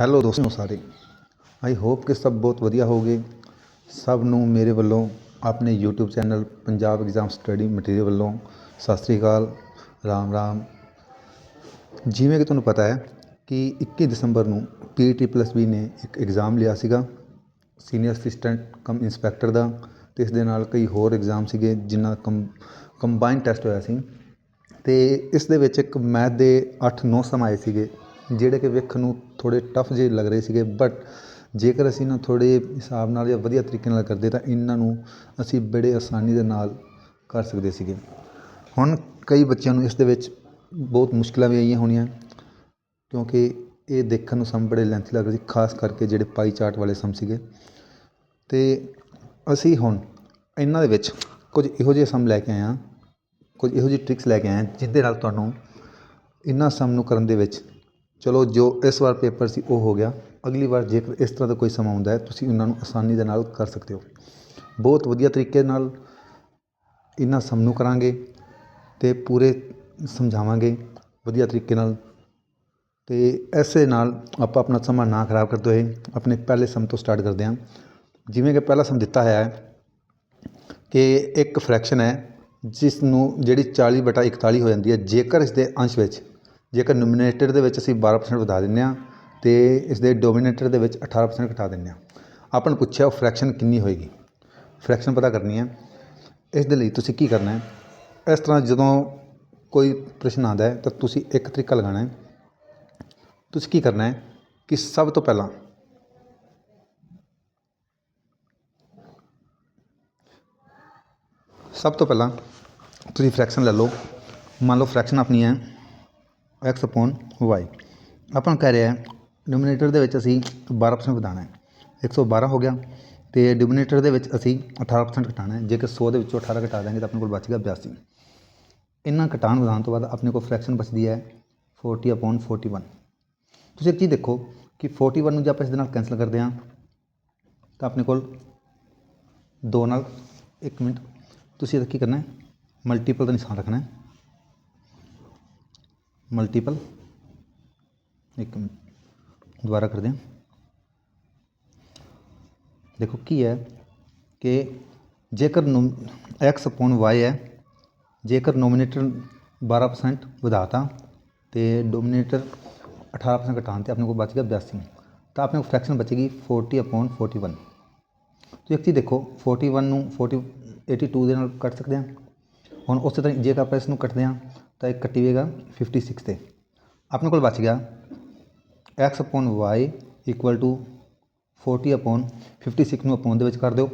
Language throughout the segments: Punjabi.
ਹੈਲੋ ਦੋਸਤੋ ਸਾਰੇ। ਆਈ ਹੋਪ ਕਿ ਸਭ ਬਹੁਤ ਵਧੀਆ ਹੋਗੇ ਸਭ ਨੂੰ ਮੇਰੇ ਵੱਲੋਂ ਆਪਣੇ YouTube channel Punjab exam study material ਵੱਲੋਂ ਸਤਿ ਸ੍ਰੀ ਅਕਾਲ, ਰਾਮ ਰਾਮ। ਜਿਵੇਂ ਕਿ ਤੁਹਾਨੂੰ ਪਤਾ ਹੈ ਕਿ 21 ਦਸੰਬਰ ਨੂੰ ਪੀਟੀ ਪਲੱਸ ਬੀ ਨੇ ਇੱਕ ਐਗਜ਼ਾਮ ਲਿਆ ਸੀਗਾ ਸੀਨੀਅਰ ਅਸਿਸਟੈਂਟ ਕਮ ਇੰਸਪੈਕਟਰ ਦਾ, ਤੇ ਇਸ ਦੇ ਨਾਲ ਕਈ ਹੋਰ ਐਗਜ਼ਾਮ ਸੀਗੇ ਜਿਨ੍ਹਾਂ ਕੰਬਾਈਨ ਟੈਸਟ ਹੋਇਆ ਸੀ। ਤੇ ਇਸ ਦੇ ਵਿੱਚ ਇੱਕ ਮੈਥ ਦੇ 8-9 ਸਮ ਆਏ ਸੀਗੇ। ਜਿਹੜੇ ਕਿ ਵੇਖਣ ਨੂੰ ਥੋੜ੍ਹੇ ਟਫ ਜਿਹੇ ਲੱਗ ਰਹੇ ਸੀਗੇ ਬਟ ਜੇਕਰ ਅਸੀਂ ਇਹਨਾਂ ਥੋੜ੍ਹੇ ਹਿਸਾਬ ਨਾਲ ਜਾਂ ਵਧੀਆ ਤਰੀਕੇ ਨਾਲ ਕਰਦੇ ਤਾਂ ਇਹਨਾਂ ਨੂੰ ਅਸੀਂ ਬੜੇ ਆਸਾਨੀ ਦੇ ਨਾਲ ਕਰ ਸਕਦੇ ਸੀਗੇ। ਹੁਣ ਕਈ ਬੱਚਿਆਂ ਨੂੰ ਇਸ ਦੇ ਵਿੱਚ ਬਹੁਤ ਮੁਸ਼ਕਿਲਾਂ ਵੀ ਆਈਆਂ ਹੋਣੀਆਂ, ਕਿਉਂਕਿ ਇਹ ਦੇਖਣ ਨੂੰ ਸਮ ਬੜੇ ਲੈਂਥੀ ਲੱਗ ਰਹੇ ਸੀ, ਖਾਸ ਕਰਕੇ ਜਿਹੜੇ ਪਾਈ ਚਾਰਟ ਵਾਲੇ ਸਮ ਸੀਗੇ। ਅਤੇ ਅਸੀਂ ਹੁਣ ਇਹਨਾਂ ਦੇ ਵਿੱਚ ਕੁਝ ਇਹੋ ਜਿਹੇ ਸਮ ਲੈ ਕੇ ਆਏ ਹਾਂ, ਕੁਝ ਇਹੋ ਜਿਹੀ ਟ੍ਰਿਕਸ ਲੈ ਕੇ ਆਏ ਹਾਂ ਜਿਹਦੇ ਨਾਲ ਤੁਹਾਨੂੰ ਇਹਨਾਂ ਸਮ ਨੂੰ ਕਰਨ ਦੇ ਵਿੱਚ ਚਲੋ ਜੋ ਇਸ ਵਾਰ ਪੇਪਰ ਸੀ ਉਹ ਹੋ ਗਿਆ। ਅਗਲੀ ਵਾਰ ਜੇਕਰ ਇਸ ਤਰ੍ਹਾਂ ਦਾ ਕੋਈ ਸਮਾਂ ਆਉਂਦਾ ਹੈ, ਤੁਸੀਂ ਉਹਨਾਂ ਨੂੰ ਆਸਾਨੀ ਦੇ ਨਾਲ ਕਰ ਸਕਦੇ ਹੋ। ਬਹੁਤ ਵਧੀਆ ਤਰੀਕੇ ਨਾਲ ਇਹਨਾਂ ਸਮ ਨੂੰ ਕਰਾਂਗੇ ਅਤੇ ਪੂਰੇ ਸਮਝਾਵਾਂਗੇ ਵਧੀਆ ਤਰੀਕੇ ਨਾਲ। ਅਤੇ ਐਸੇ ਨਾਲ ਆਪਾਂ ਆਪਣਾ ਸਮਾਂ ਨਾ ਖਰਾਬ ਕਰਦੇ ਹੋਏ ਆਪਣੇ ਪਹਿਲੇ ਸਮ ਤੋਂ ਸਟਾਰਟ ਕਰਦੇ ਹਾਂ। ਜਿਵੇਂ ਕਿ ਪਹਿਲਾ ਸਮ ਦਿੱਤਾ ਹੋਇਆ ਹੈ ਕਿ ਇੱਕ ਫ੍ਰੈਕਸ਼ਨ ਹੈ, ਜਿਸ ਨੂੰ ਜਿਹੜੀ 40 ਬਟਾ 41 ਹੋ ਜਾਂਦੀ ਹੈ। ਜੇਕਰ ਇਸ ਦੇ ਅੰਸ਼ ਵਿੱਚ ਜੇਕਰ ਨੋਮੀਨੇਟਰ ਦੇ ਵਿੱਚ ਅਸੀਂ 12% ਵਧਾ ਦਿੰਦੇ ਹਾਂ ਅਤੇ ਇਸ ਦੇ ਡੋਮੀਨੇਟਰ ਦੇ ਵਿੱਚ 18% ਘਟਾ ਦਿੰਦੇ ਹਾਂ। ਆਪਾਂ ਨੂੰ ਪੁੱਛਿਆ ਉਹ ਫ੍ਰੈਕਸ਼ਨ ਕਿੰਨੀ ਹੋਏਗੀ? ਫਰੈਕਸ਼ਨ ਪਤਾ ਕਰਨੀ ਹੈ। ਇਸ ਦੇ ਲਈ ਤੁਸੀਂ ਕੀ ਕਰਨਾ ਹੈ? ਇਸ ਤਰ੍ਹਾਂ ਜਦੋਂ ਕੋਈ ਪ੍ਰਸ਼ਨ ਆਉਂਦਾ ਹੈ, ਤਾਂ ਤੁਸੀਂ ਇੱਕ ਤਰੀਕਾ ਲਗਾਉਣਾ ਹੈ। ਤੁਸੀਂ ਕੀ ਕਰਨਾ ਹੈ ਕਿ ਸਭ ਤੋਂ ਪਹਿਲਾਂ ਸਭ ਤੋਂ ਪਹਿਲਾਂ ਤੁਸੀਂ ਫ੍ਰੈਕਸ਼ਨ ਲੈ ਲਓ। ਮੰਨ ਲਓ ਫ੍ਰੈਕਸ਼ਨ ਆਪਣੀ ਹੈ ਐਕਸ ਅਪੋਨ ਵਾਈ ਆਪਾਂ ਕਹਿ ਰਿਹਾ ਡੋਮੀਨੇਟਰ ਦੇ ਵਿੱਚ ਅਸੀਂ 12% ਵਧਾਉਣਾ ਹੈ। 112 ਹੋ ਗਿਆ ਤੇ ਡੋਮੀਨੇਟਰ ਦੇ ਵਿੱਚ ਅਸੀਂ 18% ਘਟਾਉਣਾ ਹੈ। ਜੇਕਰ 100 ਦੇ ਵਿੱਚੋਂ 18 ਘਟਾ ਦਾਂਗੇ ਤਾਂ ਆਪਣੇ ਕੋਲ ਬਚ ਗਿਆ 82 ਇਹਨਾਂ ਘਟਾਉਣ ਵਧਾਉਣ ਤੋਂ ਬਾਅਦ ਆਪਣੇ ਕੋਲ ਫ੍ਰੈਕਸ਼ਨ ਬਚਦੀ ਹੈ 40 ਅਪੋਨ 41 ਤੁਸੀਂ ਇੱਕ ਚੀਜ਼ ਦੇਖੋ ਕਿ 41 ਨੂੰ ਜੇ ਆਪਾਂ ਇਸ ਦੇ ਨਾਲ ਕੈਂਸਲ ਕਰਦੇ ਹਾਂ, ਤਾਂ ਆਪਣੇ ਕੋਲ 2 ਨਾਲ 1 ਮਿੰਟ। ਤੁਸੀਂ ਇਹਦਾ ਕੀ ਕਰਨਾ ਹੈ? ਮਲਟੀਪਲ ਦਾ ਨਿਸ਼ਾਨ ਰੱਖਣਾ ਹੈ। ਮਲਟੀਪਲ। ਇੱਕ ਮਿੰਟ, ਦੁਬਾਰਾ ਕਰਦੇ ਹਾਂ। ਦੇਖੋ ਕੀ ਹੈ ਕਿ ਜੇਕਰ x ਅਪੋਨ y ਹੈ, ਜੇਕਰ ਨੋਮੀਨੇਟਰ 12% ਵਧਾਤਾ ਤੇ ਡੋਮੀਨੇਟਰ 18% ਘਟਾਉਣ ਤੇ ਆਪਣੇ ਕੋਲ ਬਚ ਗਿਆ 82 ਤਾਂ ਆਪਣੇ ਕੋਲ ਫ੍ਰੈਕਸ਼ਨ ਬਚੇਗੀ 40 ਅਪੋਨ 41 ਤੁਸੀਂ ਇੱਕ ਚੀਜ਼ ਦੇਖੋ 41 ਨੂੰ 40 82 ਦੇ ਨਾਲ ਕੱਟ ਸਕਦੇ ਹਾਂ। ਹੁਣ ਉਸੇ ਤਰ੍ਹਾਂ ਜੇਕਰ ਆਪਾਂ ਇਸ ਨੂੰ ਕੱਟਦੇ ਹਾਂ ਤਾਂ ਇਹ ਕੱਟੀਵੇਗਾ 56 ਤੇ ਆਪਣੇ ਕੋਲ ਬਚ ਗਿਆ x upon y equal to 40 upon 56 ਨੂੰ ਅਪੋਨ ਦੇ ਵਿੱਚ ਕਰ ਦਿਓ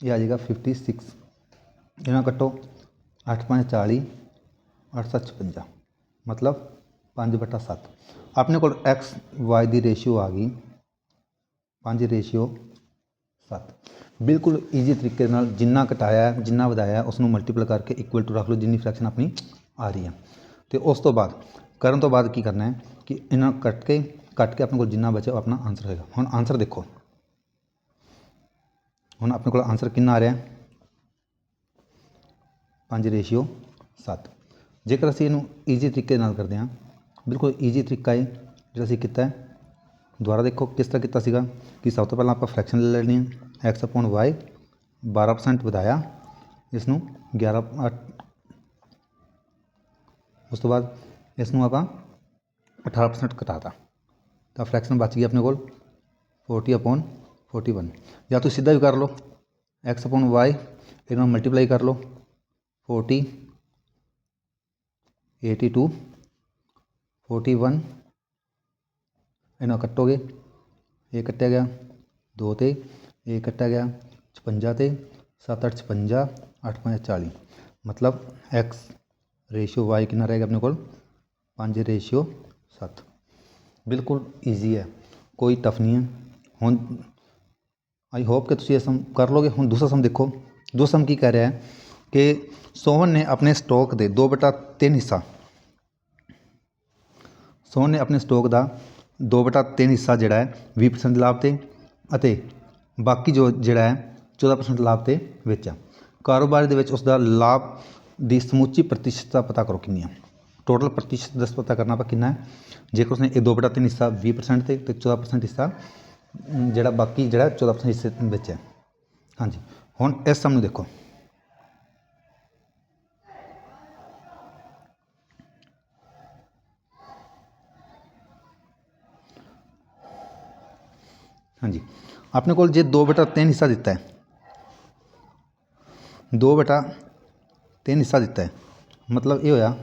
ਇਹ ਆ ਜਾਏਗਾ 56 ਇਹਨਾਂ ਕੱਟੋ 8 5 40 8 7 56 ਮਤਲਬ 5 ਬਟਾ 7 ਆਪਣੇ ਕੋਲ x y ਦੀ ਰੇਸ਼ੀਓ ਆ ਗਈ 5 ਰੇਸ਼ੀਓ 7 ਬਿਲਕੁਲ ਈਜ਼ੀ ਤਰੀਕੇ ਨਾਲ ਜਿੰਨਾ ਘਟਾਇਆ ਹੈ, ਜਿੰਨਾ ਵਧਾਇਆ ਹੈ, ਉਸ ਨੂੰ ਮਲਟੀਪਲ ਕਰਕੇ ਇਕੁਅਲ ਟੂ ਰੱਖ ਲਓ ਜਿੰਨੀ ਫ੍ਰੈਕਸ਼ਨ ਆਪਣੀ ਆ ਰਹੀ ਹੈ। ਤੇ ਉਸ ਤੋਂ ਬਾਅਦ, ਕਰਨ ਤੋਂ ਬਾਅਦ ਕੀ ਕਰਨਾ ਹੈ ਕਿ ਇਹਨਾਂ ਨੂੰ ਕੱਟ ਕੇ ਕੱਟ ਕੇ ਆਪਣੇ ਕੋਲ ਜਿੰਨਾ ਬਚਿਆ ਉਹ ਆਪਣਾ ਆਨਸਰ ਹੋਏਗਾ। ਹੁਣ ਆਨਸਰ ਦੇਖੋ। ਹੁਣ ਆਪਣੇ ਕੋਲ ਆਨਸਰ ਕਿੰਨਾ ਆ ਰਿਹਾ ਹੈ? 5 ਰੇਸ਼ੀਓ 7 ਜੇਕਰ ਅਸੀਂ ਇਹਨੂੰ ਈਜ਼ੀ ਤਰੀਕੇ ਨਾਲ ਕਰਦੇ ਹਾਂ, ਬਿਲਕੁਲ ਈਜ਼ੀ ਤਰੀਕਾ ਹੈ ਜਿਹੜਾ ਅਸੀਂ ਕੀਤਾ ਹੈ, ਦੁਬਾਰਾ ਦੇਖੋ ਕਿਸ ਤਰ੍ਹਾਂ ਕੀਤਾ ਸੀਗਾ ਕਿ ਸਭ ਤੋਂ ਪਹਿਲਾਂ ਆਪਾਂ ਫ੍ਰੈਕਸ਼ਨ ਲੈ ਲੈਣੀ ਹੈ, x ਅਪੋਨ y 12% ਵਧਾਇਆ ਇਸ ਨੂੰ 11 ਅੱਠ ਉਸ ਤੋਂ ਬਾਅਦ ਇਸ ਨੂੰ ਆਪਾਂ 18% ਘਟਾਤਾ ਤਾਂ ਫ੍ਰੈਕਸ਼ਨ ਬਚ ਗਈ ਆਪਣੇ ਕੋਲ 40 ਅਪੋਨ 41 ਜਾਂ ਤੁਸੀਂ ਸਿੱਧਾ ਵੀ ਕਰ ਲਓ x ਅਪੋਨ y ਇਹਨਾਂ ਨੂੰ ਮਲਟੀਪਲਾਈ ਕਰ ਲਓ 40 82 41 ਇਹਨਾਂ ਕੱਟੋਗੇ ਇਹ ਕੱਟਿਆ ਗਿਆ 2 ਤੇ ਇਹ ਕੱਟਿਆ ਗਿਆ 56 ਤੇ 7 8 56 8 5 40 ਮਤਲਬ x ਰੇਸ਼ੀਓ y ਕਿੰਨਾ ਰਹੇਗਾ ਆਪਣੇ ਕੋਲ 5 ਰੇਸ਼ੀਓ 7 ਬਿਲਕੁਲ ਈਜ਼ੀ ਹੈ ਕੋਈ ਟਫ ਨਹੀਂ ਹੈ ਹੁਣ ਆਈ ਹੋਪ ਕਿ ਤੁਸੀਂ ਇਹ ਸਮ ਕਰ ਲੋਗੇ ਹੁਣ ਦੂਸਰਾ ਸਮ ਦੇਖੋ ਦੂਸਰਾ ਸਮ ਕੀ ਕਹਿ ਰਿਹਾ ਹੈ ਕਿ ਸੋਹਨ ਨੇ ਆਪਣੇ ਸਟਾਕ ਦੇ 2 ਬਟਾ 3 ਹਿੱਸਾ ਸੋਹਨ ਨੇ ਆਪਣੇ ਸਟਾਕ ਦਾ 2 ਬਟਾ 3 ਹਿੱਸਾ ਜਿਹੜਾ ਹੈ 20% ਲਾਭ ਤੇ ਅਤੇ ਬਾਕੀ ਜੋ ਜਿਹੜਾ ਹੈ 14% ਲਾਭ ਤੇ ਵੇਚਿਆ ਕਾਰੋਬਾਰ ਦੇ ਵਿੱਚ ਉਸ ਦਾ ਲਾਭ ਦੀ ਸਮੁੱਚੀ ਪ੍ਰਤੀਸ਼ਤਤਾ ਪਤਾ ਕਰੋ ਕਿੰਨੀ ਹੈ ਟੋਟਲ ਪ੍ਰਤੀਸ਼ਤ ਦੱਸ ਪਤਾ ਕਰਨਾ ਆਪਾਂ ਕਿੰਨਾ ਹੈ। ਜੇਕਰ ਉਸਨੇ ਇਹ 2 ਬਟਾ 3 ਹਿੱਸਾ 20% ਤੇ ਤੇ 14% ਹਿੱਸਾ ਜਿਹੜਾ ਬਾਕੀ ਜਿਹੜਾ 14% ਹਿੱਸੇ ਵਿੱਚ ਹੈ। ਹਾਂਜੀ, ਹੁਣ ਇਸ ਸਮ ਨੂੰ ਦੇਖੋ। ਹਾਂਜੀ, ਆਪਣੇ ਕੋਲ ਜੇ 2 ਬਟਾ 3 ਹਿੱਸਾ ਦਿੱਤਾ ਹੈ 2 ਬਟਾ 3 ਹਿੱਸਾ ਦਿੱਤਾ ਹੈ ਮਤਲਬ ਇਹ ਹੋਇਆ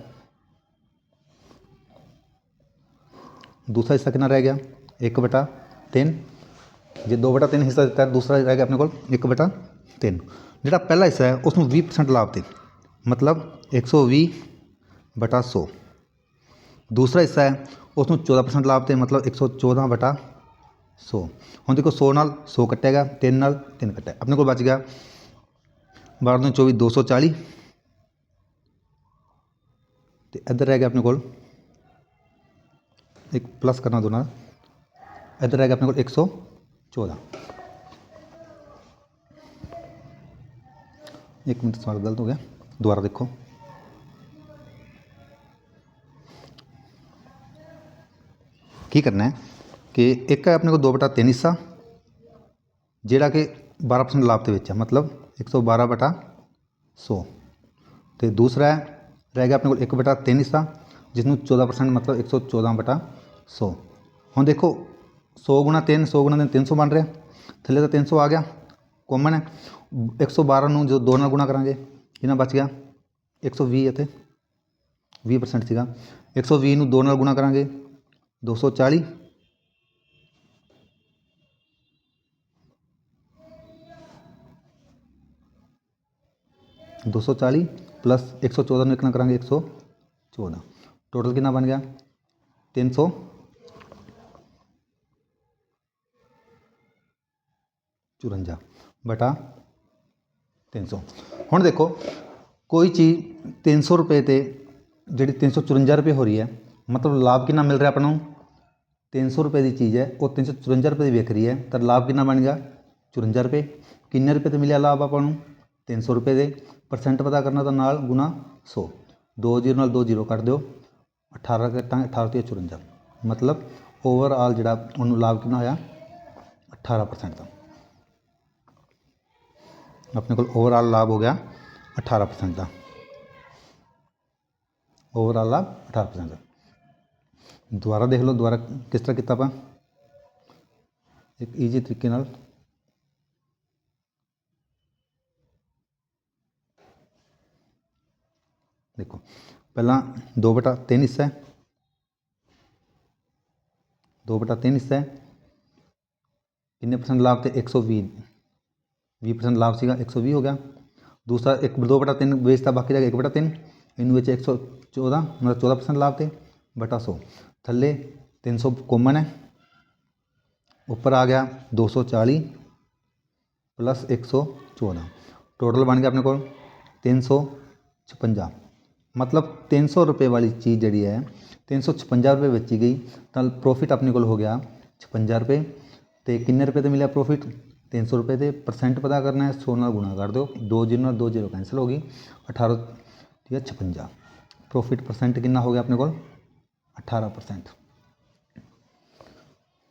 ਦੂਸਰਾ ਹਿੱਸਾ ਕਿੰਨਾ ਰਹਿ ਗਿਆ 1 ਬਟਾ 3 ਜੇ 2 ਬਟਾ 3 ਹਿੱਸਾ ਦਿੱਤਾ ਹੈ ਦੂਸਰਾ ਰਹਿ ਗਿਆ ਆਪਣੇ ਕੋਲ 1 ਬਟਾ 3 ਜਿਹੜਾ ਪਹਿਲਾ ਹਿੱਸਾ ਹੈ ਉਸ ਨੂੰ 20% ਲਾਭ ਤੇ ਮਤਲਬ 120 ਬਟਾ 100 ਦੂਸਰਾ ਹਿੱਸਾ ਹੈ ਉਸ ਨੂੰ 14% ਲਾਭ ਤੇ ਮਤਲਬ 114 ਬਟਾ 100 ਹੁਣ ਦੇਖੋ 100 ਨਾਲ 100 ਕੱਟੇਗਾ 3 ਨਾਲ 3 ਕੱਟਿਆ ਆਪਣੇ ਕੋਲ ਬਚ ਗਿਆ 12 ਨੂੰ 24 240 ਤੇ ਇੱਧਰ ਰਹਿ ਗਿਆ ਆਪਣੇ ਕੋਲ ਇੱਕ ਪਲੱਸ ਕਰਨਾ ਦੋ ਨਾਲ ਇੱਧਰ ਰਹਿ ਗਿਆ ਆਪਣੇ ਕੋਲ 114 ਇੱਕ ਮਿੰਟ ਸਵਾਲ ਗਲਤ ਹੋ ਗਿਆ ਦੁਬਾਰਾ ਦੇਖੋ ਕੀ ਕਰਨਾ ਹੈ ਕਿ ਇੱਕ ਹੈ ਆਪਣੇ ਕੋਲ 2 ਬਟਾ 3 ਹਿੱਸਾ ਜਿਹੜਾ ਕਿ 12% ਲਾਭ ਦੇ ਵਿੱਚ ਹੈ ਮਤਲਬ 112 ਬਟਾ 100 ਤੇ ਦੂਸਰਾ ਹੈ ਰਹਿ ਗਿਆ ਆਪਣੇ ਕੋਲ 1 ਬਟਾ 3 ਹਿੱਸਾ ਜਿਸ ਨੂੰ 14% ਮਤਲਬ 114 ਬਟਾ 100 ਹੁਣ ਦੇਖੋ 100 ਗੁਣਾ 3 100 ਗੁਣਾ 3 300 ਬਣ ਰਿਹਾ। ਥੱਲੇ ਤਾਂ 300 ਆ ਗਿਆ। ਕਾਮਨ ਹੈ। 112 ਨੂੰ ਜਦੋਂ 2 ਨਾਲ ਗੁਣਾ ਕਰਾਂਗੇ, ਕਿੰਨਾ ਬਚ ਗਿਆ? 120 ਇੱਥੇ। 20% ਸੀਗਾ। 120 ਨੂੰ 2 ਨਾਲ ਗੁਣਾ ਕਰਾਂਗੇ 240 240 ਪਲੱਸ 114 ਨੂੰ ਇੱਕ ਨਾਲ ਕਰਾਂਗੇ 114 ਟੋਟਲ ਕਿੰਨਾ ਬਣ ਗਿਆ 300 ਚੁਰੰਜਾ ਬਟਾ 300 ਹੁਣ ਦੇਖੋ ਕੋਈ ਚੀਜ਼ 300 ਰੁਪਏ ਤੇ ਜਿਹੜੀ 354 ਰੁਪਏ ਹੋ ਰਹੀ ਹੈ ਮਤਲਬ ਲਾਭ ਕਿੰਨਾ ਮਿਲ ਰਿਹਾ ਆਪਾਂ ਨੂੰ 300 ਰੁਪਏ ਦੀ ਚੀਜ਼ ਹੈ ਉਹ 354 ਰੁਪਏ ਦੀ ਵਿਕ ਰਹੀ ਹੈ ਤਾਂ ਲਾਭ ਕਿੰਨਾ ਬਣ ਗਿਆ 54 ਰੁਪਏ ਕਿੰਨੇ ਰੁਪਏ ਤੇ ਮਿਲਿਆ ਲਾਭ ਆਪਾਂ ਨੂੰ 300 ਰੁਪਏ ਦੇ ਪਰਸੈਂਟ ਪਤਾ ਕਰਨਾ ਤਾਂ ਨਾਲ ਗੁਣਾ 100 ਦੋ ਜ਼ੀਰੋ ਨਾਲ ਦੋ ਜ਼ੀਰੋ ਕੱਟ ਦਿਓ। 18 ਕੱਟਾਂਗੇ 18 ਤੇ 54 ਮਤਲਬ ਓਵਰਆਲ ਜਿਹੜਾ ਉਹਨੂੰ ਲਾਭ ਕਿੰਨਾ ਹੋਇਆ? 18% ਦਾ। ਆਪਣੇ ਕੋਲ ਓਵਰਆਲ ਲਾਭ ਹੋ ਗਿਆ 18% ਦਾ। ਓਵਰਆਲ ਲਾਭ 18% ਦਾ। ਦੁਬਾਰਾ ਦੇਖ ਲਓ, ਦੁਬਾਰਾ ਕਿਸ ਤਰ੍ਹਾਂ ਕੀਤਾ ਆਪਾਂ? ਇੱਕ ਈਜ਼ੀ ਤਰੀਕੇ ਨਾਲ ਦੇਖੋ ਪਹਿਲਾਂ 2 ਬਟਾ 3 ਹਿੱਸਾ ਹੈ 2 ਬਟਾ 3 ਹਿੱਸਾ ਹੈ ਕਿੰਨੇ ਪਰਸੈਂਟ ਲਾਭ ਤੇ 120 20% ਲਾਭ ਸੀਗਾ 120 ਹੋ ਗਿਆ ਦੂਸਰਾ ਇੱਕ 2 ਬਟਾ 3 ਵੇਚਤਾ ਬਾਕੀ ਰਹਿ ਗਿਆ 1 ਬਟਾ 3 ਇਹਨੂੰ ਵਿੱਚ 114 ਮਤਲਬ 14% ਲਾਭ ਤੇ ਬਟਾ 100 ਥੱਲੇ 300 ਕਾਮਨ ਹੈ ਉੱਪਰ ਆ ਗਿਆ 240 ਪਲੱਸ 114 ਟੋਟਲ ਬਣ ਗਿਆ मतलब तीन सौ रुपये वाली चीज़ जी है, तीन सौ छपंजा रुपये बेची गई तो प्रॉफिट अपने को हो गया छपंजा रुपये तो किन्ने रुपये तो मिले प्रॉफिट तीन सौ रुपये से परसेंट पता करना है, सौ ना गुणा कर दो दो ज़ीरो दो ज़ीरो कैंसिल होगी अठारह, ठीक है छपंजा प्रॉफिट परसेंट कि हो गया अपने को अठारह परसेंट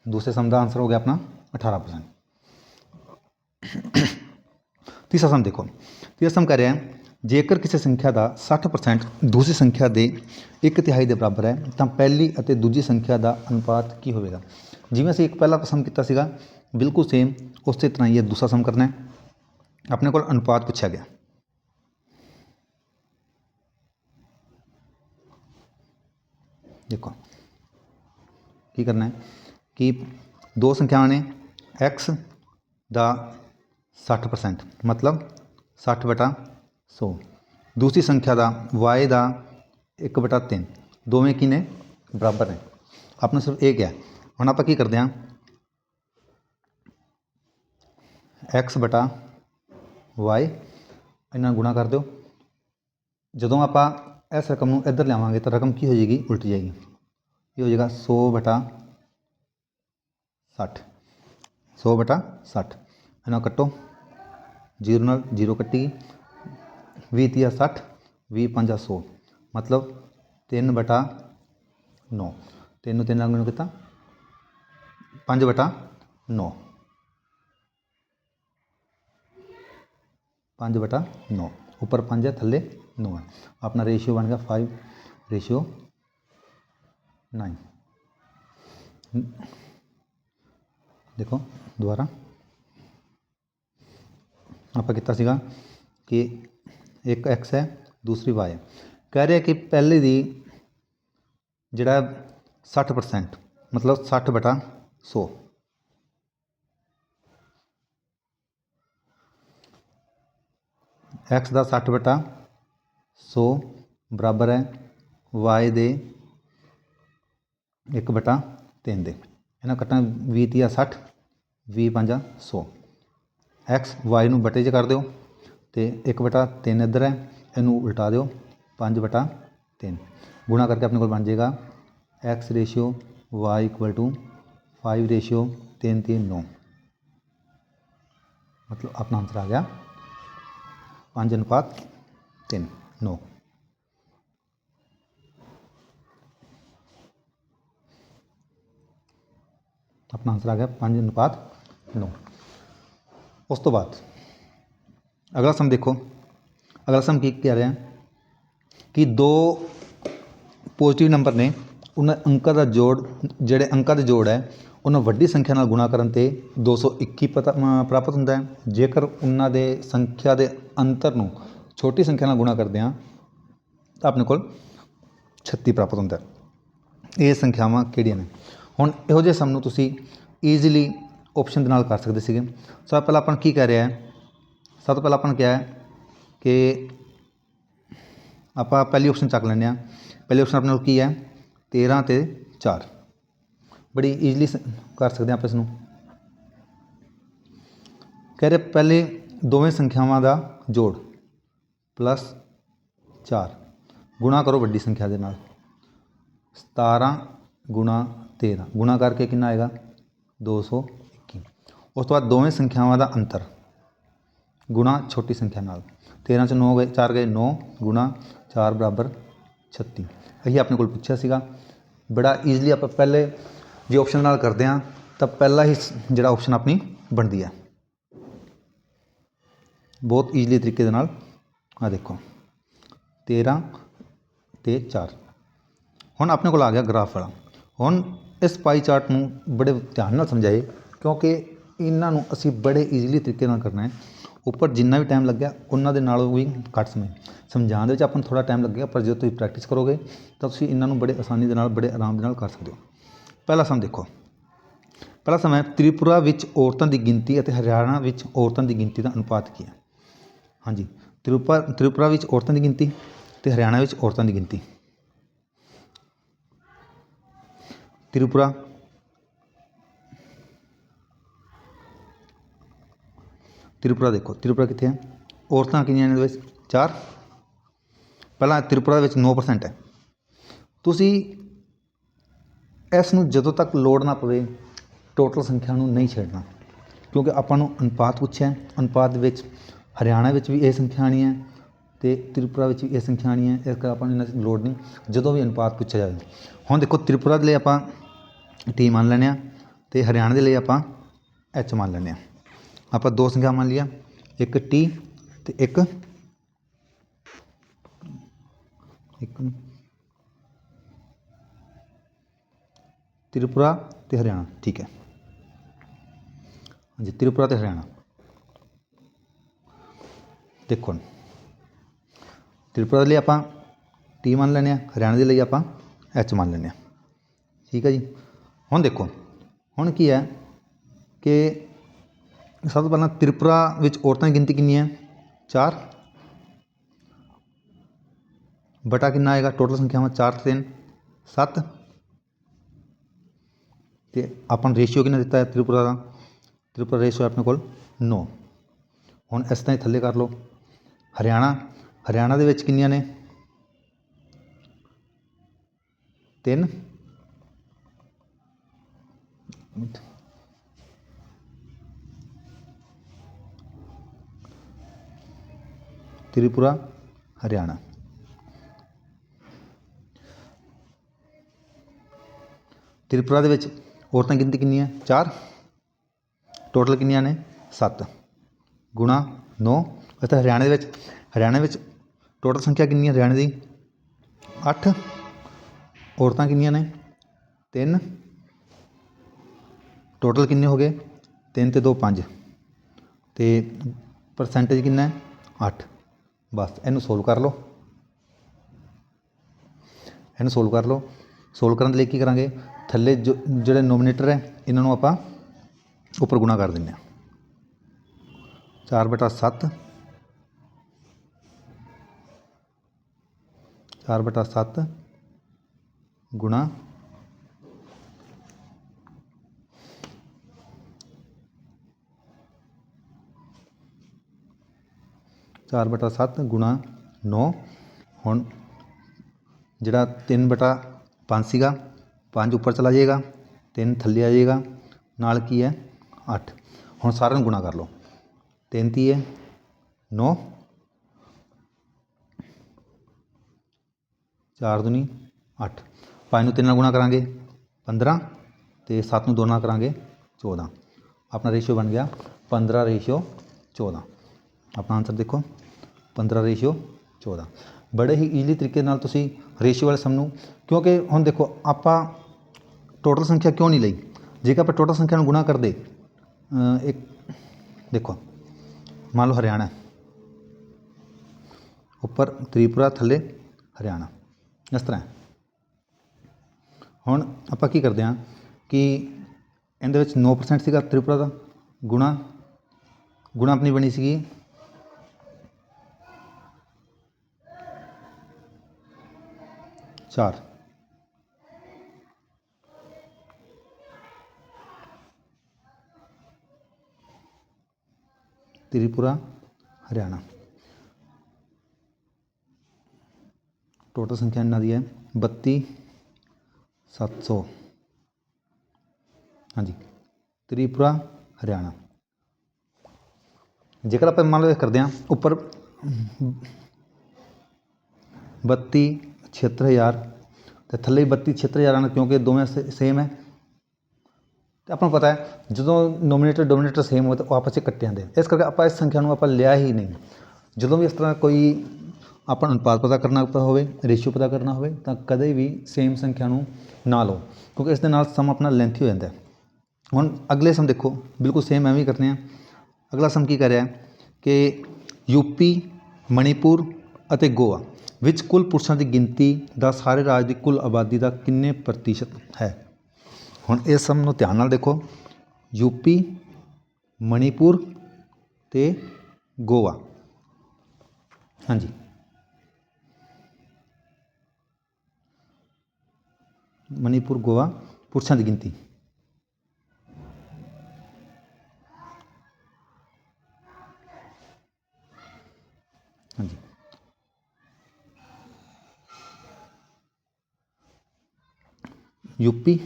दूसरे सम का आंसर हो गया अपना अठारह परसेंट तीसरा सम देखो, तीसरा सम कह रहे हैं ਜੇਕਰ ਕਿਸੇ ਸੰਖਿਆ ਦਾ 60% ਦੂਸਰੀ ਸੰਖਿਆ ਦੇ ਇੱਕ ਤਿਹਾਈ ਦੇ ਬਰਾਬਰ ਹੈ, ਤਾਂ ਪਹਿਲੀ ਅਤੇ ਦੂਜੀ ਸੰਖਿਆ ਦਾ ਅਨੁਪਾਤ ਕੀ ਹੋਵੇਗਾ? ਜਿਵੇਂ ਅਸੀਂ ਇੱਕ ਪਹਿਲਾ ਸਮ ਕੀਤਾ ਸੀਗਾ, ਬਿਲਕੁਲ ਸੇਮ ਉਸੇ ਤਰ੍ਹਾਂ ਹੀ ਇਹ ਦੂਸਰਾ ਸਮ ਕਰਨਾ ਹੈ। ਆਪਣੇ ਕੋਲ ਅਨੁਪਾਤ ਪੁੱਛਿਆ ਗਿਆ। ਦੇਖੋ, ਕੀ ਕਰਨਾ ਹੈ? ਕਿ ਦੋ ਸੰਖਿਆਵਾਂ ਨੇ, x ਦਾ 60% ਮਤਲਬ 60 ਬਟਾ 100 ਦੂਸਰੀ ਸੰਖਿਆ ਦਾ y ਦਾ 1 ਬਟਾ 3 ਦੋਵੇਂ ਕੀ ਨੇ ਬਰਾਬਰ ਨੇ। ਆਪਣਾ ਸਿਰਫ ਇਹ ਕਿਹਾ ਹੁਣ ਆਪਾਂ ਕੀ ਕਰਦੇ ਹਾਂ? x ਬਟਾ y ਇਹਨਾਂ ਗੁਣਾ ਕਰ ਦਿਓ। ਜਦੋਂ ਆਪਾਂ ਇਸ ਰਕਮ ਨੂੰ ਇੱਧਰ ਲਿਆਵਾਂਗੇ ਤਾਂ ਰਕਮ ਕੀ ਹੋ ਜਾਏਗੀ? ਉਲਟ ਜਾਏਗੀ। ਇਹ ਹੋ ਜਾਏਗਾ 100 ਬਟਾ 60 100 ਬਟਾ 60 ਇਹਨਾਂ ਕੱਟੋ। 0 ਨਾਲ 0 ਕੱਟੀ। 20 ਤੀਆ 60 20 ਪੰਜਾ 100 ਮਤਲਬ 3 ਬਟਾ 9 3 ਨੂੰ 3 ਨਾਲ ਗੁਣਾ ਕੀਤਾ 5 ਬਟਾ 9 5 ਬਟਾ 9 ਉੱਪਰ 5 ਹੈ ਥੱਲੇ 9 ਹੈ ਆਪਣਾ ਰੇਸ਼ੀਓ ਬਣ ਗਿਆ 5 ਰੇਸ਼ੀਓ 9 ਦੇਖੋ ਦੁਬਾਰਾ ਆਪਾਂ ਕੀਤਾ ਸੀਗਾ ਕਿ ਇੱਕ ਐਕਸ ਹੈ, ਦੂਸਰੀ y ਹੈ। ਕਹਿ ਰਿਹਾ ਕਿ ਪਹਿਲੇ ਦੀ ਜਿਹੜਾ 60% ਮਤਲਬ 60 ਬਟਾ 100 x ਦਾ 60 ਬਟਾ 100 ਬਰਾਬਰ ਹੈ, y ਦੇ 1 ਬਟਾ 3 ਦੇ। ਇਹਨਾਂ ਕੱਟਾਂ 20 ਤੀਆ 60 20 ਪੰਜਾ 100 x, y ਨੂੰ ਬਟੇ 'ਚ ਕਰ ਦਿਓ। ਅਤੇ ਇੱਕ ਬਟਾ ਤਿੰਨ ਇੱਧਰ ਹੈ, ਇਹਨੂੰ ਉਲਟਾ ਦਿਓ, ਪੰਜ ਬਟਾ ਤਿੰਨ। ਗੁਣਾ ਕਰਕੇ ਆਪਣੇ ਕੋਲ ਬਣ ਜਾਏਗਾ x ratio y equal to 5 ratio 3 3 9 ਮਤਲਬ ਆਪਣਾ ਆਨਸਰ ਆ ਗਿਆ। 5 ਅਨੁਪਾਤ 3 9 ਆਪਣਾ ਆਨਸਰ ਆ ਗਿਆ 5 ਅਨੁਪਾਤ 9 ਉਸ ਤੋਂ ਬਾਅਦ ਅਗਲਾ ਸਮ ਦੇਖੋ ਅਗਲਾ ਸਮ ਕੀ ਕਹਿ ਰਿਹਾ ਕਿ ਦੋ ਪੋਜ਼ਿਟਿਵ ਨੰਬਰ ਨੇ ਉਹਨਾਂ ਅੰਕਾਂ ਦਾ ਜੋੜ ਜਿਹੜੇ ਅੰਕਾਂ ਦੇ ਜੋੜ ਹੈ ਉਹਨਾਂ ਵੱਡੀ ਸੰਖਿਆ ਨਾਲ ਗੁਣਾ ਕਰਨ ਤੇ 221 ਪਤਾ ਪ੍ਰਾਪਤ ਹੁੰਦਾ ਹੈ ਜੇਕਰ ਉਹਨਾਂ ਦੇ ਸੰਖਿਆ ਦੇ ਅੰਤਰ ਨੂੰ ਛੋਟੀ ਸੰਖਿਆ ਨਾਲ ਗੁਣਾ ਕਰਦੇ ਹਾਂ ਤਾਂ ਆਪਣੇ ਕੋਲ 36 ਪ੍ਰਾਪਤ ਹੁੰਦਾ ਹੈ ਇਹ ਸੰਖਿਆਵਾਂ ਕਿਹੜੀਆਂ ਨੇ ਹੁਣ ਇਹੋ ਜਿਹੇ ਸਮ ਨੂੰ ਤੁਸੀਂ ਈਜ਼ੀਲੀ ਆਪਸ਼ਨ ਦੇ ਨਾਲ ਕਰ ਸਕਦੇ ਸੀਗੇ ਸਭ ਤੋਂ ਪਹਿਲਾਂ ਆਪਾਂ ਕੀ ਕਹਿ ਰਿਹਾ ਹੈ ਸਭ ਤੋਂ ਪਹਿਲਾਂ ਆਪਾਂ ਨੂੰ ਕਿਹਾ ਹੈ ਕਿ ਆਪਾਂ ਪਹਿਲੀ ਆਪਸ਼ਨ ਚੱਕ ਲੈਂਦੇ ਹਾਂ। ਪਹਿਲੀ ਆਪਸ਼ਨ ਆਪਣੇ ਕੋਲ ਕੀ ਹੈ? 13 ਤੇ 4 ਬੜੀ ਈਜ਼ੀਲੀ ਕਰ ਸਕਦੇ ਹਾਂ ਆਪਾਂ ਇਸ ਨੂੰ ਕਹਿ ਰਹੇ ਪਹਿਲੇ ਦੋਵੇਂ ਸੰਖਿਆਵਾਂ ਦਾ ਜੋੜ ਪਲੱਸ 4 ਗੁਣਾ ਕਰੋ ਵੱਡੀ ਸੰਖਿਆ ਦੇ ਨਾਲ। 17 ਗੁਣਾ 13 ਗੁਣਾ ਕਰਕੇ ਕਿੰਨਾ ਆਏਗਾ? 221 ਉਸ ਤੋਂ ਬਾਅਦ ਦੋਵੇਂ ਸੰਖਿਆਵਾਂ ਦਾ ਅੰਤਰ। ਗੁਣਾ ਛੋਟੀ ਸੰਖਿਆ ਨਾਲ। 13 ਚ 9 ਗਏ 4 ਗਏ 9 ਗੁਣਾ 4 ਬਰਾਬਰ 36 ਇਹੀ ਆਪਣੇ ਕੋਲ ਪੁੱਛਿਆ ਸੀਗਾ। ਬੜਾ ਈਜ਼ੀਲੀ ਆਪਾਂ ਪਹਿਲੇ ਜੇ ਆਪਸ਼ਨ ਨਾਲ ਕਰਦੇ ਹਾਂ, ਤਾਂ ਪਹਿਲਾ ਹੀ ਜਿਹੜਾ ਆਪਸ਼ਨ ਆਪਣੀ ਬਣਦੀ ਹੈ। ਬਹੁਤ ਈਜ਼ੀਲੀ ਤਰੀਕੇ ਦੇ ਨਾਲ ਆ ਦੇਖੋ। 13 ਤੇ 4 ਹੁਣ ਆਪਣੇ ਕੋਲ ਆ ਗਿਆ ਗ੍ਰਾਫ ਵਾਲਾ। ਹੁਣ ਇਸ ਪਾਈ ਚਾਰਟ ਨੂੰ ਬੜੇ ਧਿਆਨ ਨਾਲ ਸਮਝਾਏ ਕਿਉਂਕਿ ਇਹਨਾਂ ਨੂੰ ਅਸੀਂ ਬੜੇ ਈਜ਼ੀਲੀ ਤਰੀਕੇ ਨਾਲ ਕਰਨਾ ਹੈ। ਉੱਪਰ ਜਿੰਨਾ ਵੀ ਟਾਈਮ ਲੱਗਿਆ, ਉਹਨਾਂ ਦੇ ਨਾਲੋਂ ਵੀ ਘੱਟ ਸਮੇਂ। ਸਮਝਾਉਣ ਦੇ ਵਿੱਚ ਆਪਾਂ ਨੂੰ ਥੋੜ੍ਹਾ ਟਾਈਮ ਲੱਗੇਗਾ, ਪਰ ਜਦੋਂ ਤੁਸੀਂ ਪ੍ਰੈਕਟਿਸ ਕਰੋਗੇ, ਤਾਂ ਤੁਸੀਂ ਇਹਨਾਂ ਨੂੰ ਬੜੇ ਆਸਾਨੀ ਦੇ ਨਾਲ, ਬੜੇ ਆਰਾਮ ਦੇ ਨਾਲ ਕਰ ਸਕਦੇ ਹੋ। ਪਹਿਲਾ ਸਮ ਦੇਖੋ। ਪਹਿਲਾ ਸਮਾਂ ਤ੍ਰਿਪੁਰਾ ਵਿੱਚ ਔਰਤਾਂ ਦੀ ਗਿਣਤੀ ਅਤੇ ਹਰਿਆਣਾ ਵਿੱਚ ਔਰਤਾਂ ਦੀ ਗਿਣਤੀ ਦਾ ਅਨੁਪਾਤ ਕੀ ਹੈ? ਹਾਂਜੀ, ਤ੍ਰਿਪੁਰਾ ਤ੍ਰਿਪੁਰਾ ਵਿੱਚ ਔਰਤਾਂ ਦੀ ਗਿਣਤੀ ਤੇ ਹਰਿਆਣਾ ਵਿੱਚ ਔਰਤਾਂ ਦੀ ਗਿਣਤੀ। ਤ੍ਰਿਪੁਰਾ ਤ੍ਰਿਪੁਰਾ ਦੇਖੋ, ਤ੍ਰਿਪੁਰਾ ਕਿੱਥੇ ਹੈ ਔਰਤਾਂ ਕਿੰਨੀਆਂ ਨੇ ਇਹਦੇ ਵਿੱਚ? ਚਾਰ। ਪਹਿਲਾਂ ਤ੍ਰਿਪੁਰਾ ਦੇ ਵਿੱਚ 9% ਹੈ। ਤੁਸੀਂ ਇਸ ਨੂੰ ਜਦੋਂ ਤੱਕ ਲੋੜ ਨਾ ਪਵੇ ਟੋਟਲ ਸੰਖਿਆ ਨੂੰ ਨਹੀਂ ਛੇੜਨਾ। ਕਿਉਂਕਿ ਆਪਾਂ ਨੂੰ ਅਨੁਪਾਤ ਪੁੱਛਿਆ ਅਨੁਪਾਤ ਵਿੱਚ ਹਰਿਆਣਾ ਵਿੱਚ ਵੀ ਇਹ ਸੰਖਿਆ ਆਣੀ ਹੈ ਤੇ ਤ੍ਰਿਪੁਰਾ ਵਿੱਚ ਵੀ ਇਹ ਸੰਖਿਆ ਆਣੀ ਹੈ। ਇਸ ਕਰਕੇ ਆਪਾਂ ਨੂੰ ਇਹਨਾਂ ਦੀ ਲੋੜ ਨਹੀਂ, ਜਦੋਂ ਵੀ ਅਨੁਪਾਤ ਪੁੱਛਿਆ ਜਾਵੇ। ਹੁਣ ਦੇਖੋ, ਤ੍ਰਿਪੁਰਾ ਦੇ ਲਈ ਆਪਾਂ ਟੀ ਮੰਨ ਲੈਂਦੇ ਹਾਂ ਤੇ ਹਰਿਆਣਾ ਦੇ ਲਈ ਆਪਾਂ ਐਚ ਮੰਨ ਲੈਂਦੇ ਹਾਂ। ਆਪਾਂ ਦੋ ਸੰਖਿਆ ਮੰਨ ਲਿਆ ਇੱਕ ਟੀ ਤੇ ਇੱਕ ਇੱਕ ਤ੍ਰਿਪੁਰਾ ਤੇ ਹਰਿਆਣਾ, ਠੀਕ ਹੈ। ਹਾਂਜੀ, ਤ੍ਰਿਪੁਰਾ ਤੇ ਹਰਿਆਣਾ। ਦੇਖੋ ਤ੍ਰਿਪੁਰਾ ਦੇ ਲਈ ਆਪਾਂ ਟੀ ਮੰਨ ਲੈਂਦੇ ਹਾਂ, ਹਰਿਆਣਾ ਦੇ ਲਈ ਆਪਾਂ ਐਚ ਮੰਨ ਲੈਂਦੇ ਹਾਂ। ਠੀਕ ਹੈ ਜੀ। ਹੁਣ ਦੇਖੋ, ਹੁਣ ਕੀ ਹੈ ਕਿ ਸਭ ਤੋਂ ਪਹਿਲਾਂ ਤ੍ਰਿਪੁਰਾ ਵਿੱਚ ਔਰਤਾਂ ਦੀ ਗਿਣਤੀ ਕਿੰਨੀ ਹੈ? ਚਾਰ। ਬਟਾ ਕਿੰਨਾ ਆਏਗਾ? ਟੋਟਲ ਸੰਖਿਆਵਾਂ ਚਾਰ ਤੇ 3 7 ਤੇ ਆਪਾਂ ਨੂੰ ਰੇਸ਼ੀਓ ਕਿੰਨਾ ਦਿੱਤਾ ਹੈ ਤ੍ਰਿਪੁਰਾ ਦਾ? ਤ੍ਰਿਪੁਰਾ ਰੇਸ਼ੀਓ ਆਪਣੇ ਕੋਲ 9 ਹੁਣ ਇਸ ਤਰ੍ਹਾਂ ਹੀ ਥੱਲੇ ਕਰ ਲਓ। ਹਰਿਆਣਾ। ਹਰਿਆਣਾ ਦੇ ਵਿੱਚ ਕਿੰਨੀਆਂ ਨੇ? ਤਿੰਨ। ਤ੍ਰਿਪੁਰਾ ਹਰਿਆਣਾ ਤ੍ਰਿਪੁਰਾ ਦੇ ਵਿੱਚ ਔਰਤਾਂ ਗਿਣਤੀ ਕਿੰਨੀ ਹੈ 4 ਟੋਟਲ ਕਿੰਨੀਆਂ ਨੇ? 7 ਗੁਣਾ 9 ਅਤੇ ਹਰਿਆਣੇ ਦੇ ਵਿੱਚ, ਹਰਿਆਣੇ ਵਿੱਚ ਟੋਟਲ ਸੰਖਿਆ ਕਿੰਨੀ ਹੈ ਹਰਿਆਣੇ ਦੀ? 8 ਔਰਤਾਂ ਕਿੰਨੀਆਂ ਨੇ? 3 ਟੋਟਲ ਕਿੰਨੇ ਹੋ ਗਏ? 3 ਤੇ 2 5 ਤੇ ਪਰਸੈਂਟੇਜ ਕਿੰਨਾ ਹੈ? 8 ਬਸ, ਇਹਨੂੰ ਸੋਲਵ ਕਰ ਲਓ। ਇਹਨੂੰ ਸੋਲਵ ਕਰ ਲਓ। ਸੋਲਵ ਕਰਨ ਦੇ ਲਈ ਕੀ ਕਰਾਂਗੇ? ਥੱਲੇ ਜੋ, ਜਿਹੜੇ ਨੋਮੀਨੇਟਰ ਹੈ, ਇਹਨਾਂ ਨੂੰ ਆਪਾਂ ਉੱਪਰ ਗੁਣਾ ਕਰ ਦਿੰਦੇ ਹਾਂ। 4 ਬਟਾ 7 4 ਬਟਾ 7 ਗੁਣਾ ਚਾਰ ਬਟਾ ਸੱਤ ਗੁਣਾ ਨੌ। ਹੁਣ ਜਿਹੜਾ ਤਿੰਨ ਬਟਾ ਪੰਜ ਸੀਗਾ, ਪੰਜ ਉੱਪਰ ਚਲਾ ਜਾਏਗਾ, ਤਿੰਨ ਥੱਲੇ ਆ ਜਾਏਗਾ, ਨਾਲ ਕੀ ਹੈ? ਅੱਠ। ਹੁਣ ਸਾਰਿਆਂ ਨੂੰ ਗੁਣਾ ਕਰ ਲਓ। ਤਿੰਨ ਤੀਏ ਨੌ। ਚਾਰ ਦੁਨੀ ਅੱਠ। ਪੰਜ ਨੂੰ ਤਿੰਨ ਨਾਲ ਗੁਣਾ ਕਰਾਂਗੇ 15 ਤੇ 7 ਨੂੰ ਦੋ ਨਾਲ ਕਰਾਂਗੇ 14 ਆਪਣਾ ਰੇਸ਼ੀਓ ਬਣ ਗਿਆ 15 ਰੇਸ਼ੋ 14 ਆਪਣਾ ਆਨਸਰ ਦੇਖੋ। 15 ਰੇਸ਼ੀਓ 14 ਬੜੇ ਹੀ ਈਜ਼ੀ ਤਰੀਕੇ ਨਾਲ ਤੁਸੀਂ ਰੇਸ਼ੀਓ ਵਾਲੇ ਸਮ ਨੂੰ, ਕਿਉਂਕਿ ਹੁਣ ਦੇਖੋ, ਆਪਾਂ ਟੋਟਲ ਸੰਖਿਆ ਕਿਉਂ ਨਹੀਂ ਲਈ? ਜੇਕਰ ਆਪਾਂ ਟੋਟਲ ਸੰਖਿਆ ਨੂੰ ਗੁਣਾ ਕਰਦੇ ਇੱਕ, ਦੇਖੋ, ਮੰਨ ਲਓ ਹਰਿਆਣਾ। ਉੱਪਰ ਤ੍ਰਿਪੁਰਾ, ਥੱਲੇ ਹਰਿਆਣਾ। ਇਸ ਤਰ੍ਹਾਂ। ਹੁਣ ਆਪਾਂ ਕੀ ਕਰਦੇ ਹਾਂ ਕਿ ਇਹਦੇ ਵਿੱਚ 9% ਸੀਗਾ ਤ੍ਰਿਪੁਰਾ ਦਾ, ਗੁਣਾ ਗੁਣਾ ਆਪਣੀ ਬਣੀ ਸੀਗੀ ਚਾਰ। ਤ੍ਰਿਪੁਰਾ, ਹਰਿਆਣਾ। ਟੋਟਲ ਸੰਖਿਆ ਇਹਨਾਂ ਦੀ ਹੈ 32 700 ਹਾਂਜੀ, ਤ੍ਰਿਪੁਰਾ, ਹਰਿਆਣਾ। ਜੇਕਰ ਆਪਾਂ ਮੰਨ ਲਓ ਕਰਦੇ ਹਾਂ, ਉੱਪਰ 32 76000 ਤੇ ਥੱਲੇ 32 76000 ਆਉਣਾ ਕਿਉਂਕਿ ਦੋਵੇਂ ਸੇਮ ਹੈ ਤੇ ਆਪਾਂ ਨੂੰ ਪਤਾ ਹੈ ਜਦੋਂ ਨੋਮੀਨੇਟਰ ਡੋਮੀਨੇਟਰ ਸੇਮ ਹੋਵੇ ਤਾਂ ਉਹ ਆਪਸ ਵਿੱਚ ਕੱਟੇ ਜਾਂਦੇ ਇਸ ਕਰਕੇ ਆਪਾਂ ਇਸ ਸੰਖਿਆ ਨੂੰ ਆਪਾਂ ਲਿਆ ਹੀ ਨਹੀਂ ਜਦੋਂ ਵੀ ਇਸ ਤਰ੍ਹਾਂ ਕੋਈ ਆਪਾਂ ਨੂੰ ਅਨੁਪਾਤ ਪਤਾ ਕਰਨਾ ਹੋਵੇ ਰੇਸ਼ੀਓ ਪਤਾ ਕਰਨਾ ਹੋਵੇ ਤਾਂ ਕਦੇ ਵੀ ਸੇਮ ਸੰਖਿਆ ਨੂੰ ਨਾ ਲਓ ਕਿਉਂਕਿ ਇਸ ਦੇ ਨਾਲ ਸਮ ਆਪਣਾ ਲੈਂਥੀ ਹੋ ਜਾਂਦਾ ਹੈ ਹੁਣ ਅਗਲੇ ਸਮ ਦੇਖੋ ਬਿਲਕੁਲ ਸੇਮ ਐਵੇਂ ਹੀ ਕਰਨੇ ਆ ਅਗਲਾ ਸਮ ਕੀ ਕਰਿਆ ਰਿਹਾ ਹੈ ਕਿ ਯੂਪੀ ਮਣੀਪੁਰ ਅਤੇ ਗੋਆ ਵਿੱਚ ਕੁੱਲ ਪੁਰਸ਼ਾਂ ਦੀ ਗਿਣਤੀ ਦਾ ਸਾਰੇ ਰਾਜ ਦੀ ਕੁੱਲ ਆਬਾਦੀ ਦਾ ਕਿੰਨੇ ਪ੍ਰਤੀਸ਼ਤ ਹੈ? ਹੁਣ ਇਸ ਸਭ ਨੂੰ ਧਿਆਨ ਨਾਲ ਦੇਖੋ। ਯੂਪੀ ਮਣੀਪੁਰ ਅਤੇ ਗੋਆ। ਹਾਂਜੀ। ਮਣੀਪੁਰ, ਗੋਆ, ਪੁਰਸ਼ਾਂ ਦੀ ਗਿਣਤੀ। ਹਾਂਜੀ। ਯੂਪੀ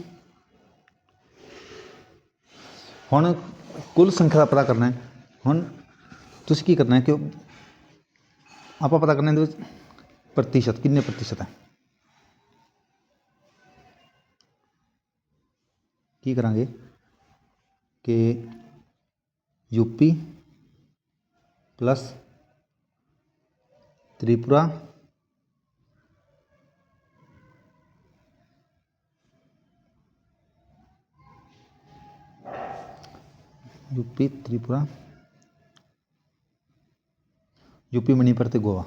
ਹੁਣ ਕੁੱਲ ਸੰਖਿਆ ਦਾ ਪਤਾ ਕਰਨਾ ਹੈ ਹੁਣ ਤੁਸੀਂ ਕੀ ਕਰਨਾ ਹੈ ਕਿ ਉਹ- ਆਪਾਂ ਪਤਾ ਕਰਨਾ ਇਹਦੇ ਵਿੱਚ ਪ੍ਰਤੀਸ਼ਤ ਕਿੰਨੇ ਪ੍ਰਤੀਸ਼ਤ ਹੈ ਕੀ ਕਰਾਂਗੇ ਕਿ UP plus Tripura UP Tripura UP Manipur ਤੇ Goa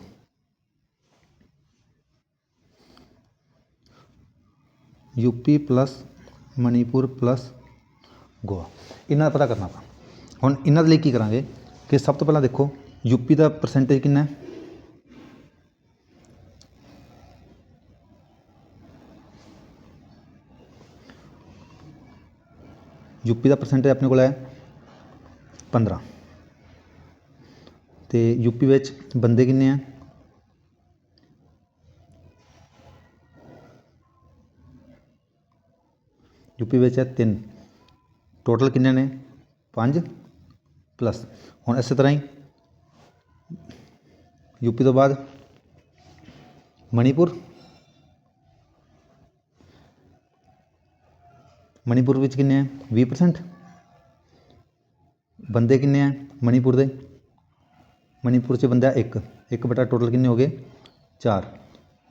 UP plus Manipur plus Goa ਇਹਨਾਂ ਦਾ ਪਤਾ ਕਰਨਾ ਆਪਾਂ ਹੁਣ ਇਹਨਾਂ ਦੇ ਲਈ ਕੀ ਕਰਾਂਗੇ ਕਿ ਸਭ ਤੋਂ ਪਹਿਲਾਂ ਦੇਖੋ ਯੂਪੀ ਦਾ ਪਰਸੈਂਟੇਜ ਕਿੰਨਾ ਹੈ ਯੂਪੀ ਦਾ ਪਰਸੈਂਟੇਜ ਆਪਣੇ ਕੋਲ ਹੈ 15 ਤੇ ਯੂਪੀ ਵਿੱਚ ਬੰਦੇ ਕਿੰਨੇ ਆ? ਯੂਪੀ ਵਿੱਚ ਹੈ 3 ਟੋਟਲ ਕਿੰਨੇ ਨੇ? 5 ਪਲੱਸ ਹੁਣ ਇਸੇ ਤਰ੍ਹਾਂ ਹੀ ਯੂਪੀ ਤੋਂ ਬਾਅਦ ਮਣੀਪੁਰ। ਮਣੀਪੁਰ ਵਿੱਚ ਕਿੰਨੇ ਹੈ 20% ਬੰਦੇ ਕਿੰਨੇ ਹੈ ਮਣੀਪੁਰ ਦੇ? ਮਣੀਪੁਰ 'ਚ ਬੰਦਾ ਇੱਕ। ਇੱਕ ਬਟਾ ਟੋਟਲ ਕਿੰਨੇ ਹੋ ਗਏ? ਚਾਰ।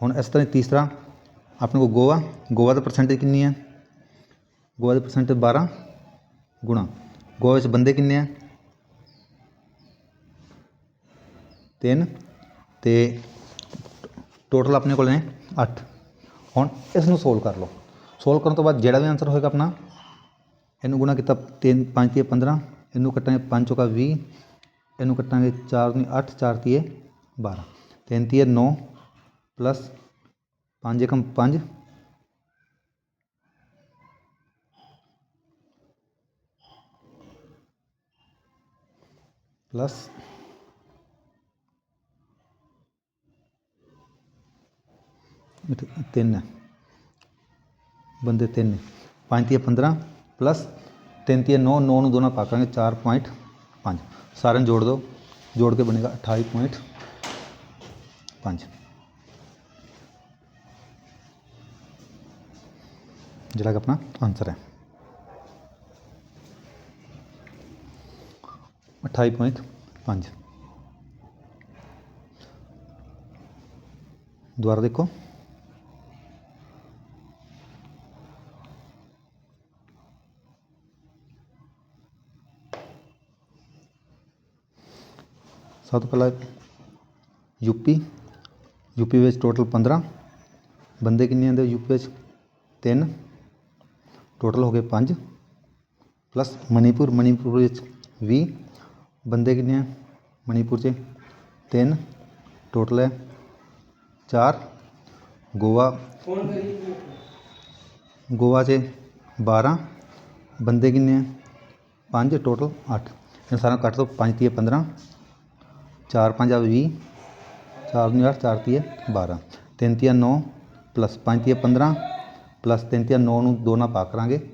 ਹੁਣ ਇਸ ਤਰ੍ਹਾਂ ਤੀਸਰਾ, ਆਪਣੇ ਕੋਲ ਗੋਆ। ਗੋਆ ਦਾ ਪਰਸੈਂਟੇਜ ਕਿੰਨੀ ਹੈ ਗੋਆ ਦਾ ਪਰਸੈਂਟੇਜ 12 ਗੁਣਾ। ਗੋਆ ਵਿੱਚ ਬੰਦੇ ਕਿੰਨੇ ਹੈ ਤਿੰਨ। ਤੇ ਟੋਟਲ ਆਪਣੇ ਕੋਲ ਨੇ 8 ਹੁਣ ਇਸ ਨੂੰ ਸੋਲਵ ਕਰ ਲਓ। ਸੋਲਵ ਕਰਨ ਤੋਂ ਬਾਅਦ ਜਿਹੜਾ ਵੀ ਆਨਸਰ ਹੋਏਗਾ ਆਪਣਾ, ਇਹਨੂੰ ਗੁਣਾ ਕੀਤਾ 3 5 ਤੀਏ 15 ਇਹਨੂੰ ਕੱਟਾਂਗੇ 5 ਚੌਕਾ 20 ਇਹਨੂੰ ਕੱਟਾਂਗੇ 4 ਨਹੀਂ 8 4 ਤੀਏ 12 3 ਤੀਏ 9 ਪਲੱਸ 5 ਏਕਮ 5 ਪਲੱਸ ਤਿੰਨ ਬੰਦੇ ਤਿੰਨ ਪੰਜ ਤੀਏ 15 ਪਲੱਸ ਤਿੰਨ ਤੀਏ 9 9 ਨੂੰ ਦੋਨਾਂ ਪਾ ਕਰਾਂਗੇ 4.5 ਸਾਰਿਆਂ ਨੂੰ ਜੋੜ ਦਿਓ ਜੋੜ ਕੇ ਬਣੇਗਾ 28.5 ਜਿਹੜਾ ਕਿ ਆਪਣਾ ਆਨਸਰ ਹੈ 28.5 ਦੁਬਾਰਾ ਦੇਖੋ ਸਭ ਤੋਂ ਪਹਿਲਾਂ ਯੂਪੀ ਯੂਪੀ ਵਿੱਚ ਟੋਟਲ 15 ਬੰਦੇ ਕਿੰਨੇ ਆਉਂਦੇ ਯੂਪੀ ਵਿੱਚ 3 ਟੋਟਲ ਹੋ ਗਏ 5 ਪਲੱਸ ਮਣੀਪੁਰ ਮਣੀਪੁਰ ਵਿੱਚ 20 ਬੰਦੇ ਕਿੰਨੇ ਆ ਮਣੀਪੁਰ 'ਚ 3 ਟੋਟਲ ਹੈ 4 ਗੋਆ ਗੋਆ 'ਚ 12 ਬੰਦੇ ਕਿੰਨੇ ਆ 5 ਟੋਟਲ 8 ਇਹ ਸਾਰਾ ਕੱਟ ਦੋ 5 ਤੀਏ 15 ਚਾਰ ਪੰਜ ਆ 20 ਚਾਰ ਨੂੰ 8 ਚਾਰ ਤੀਏ 12 ਤਿੰਨ ਤੀਆ ਨੌ, ਪਲੱਸ ਪੰਜ ਤੀਏ 15 ਪਲੱਸ ਤਿੰਨ ਤੀਆ 9 ਨੂੰ ਦੋ ਨਾਲ ਪਾ ਕਰਾਂਗੇ।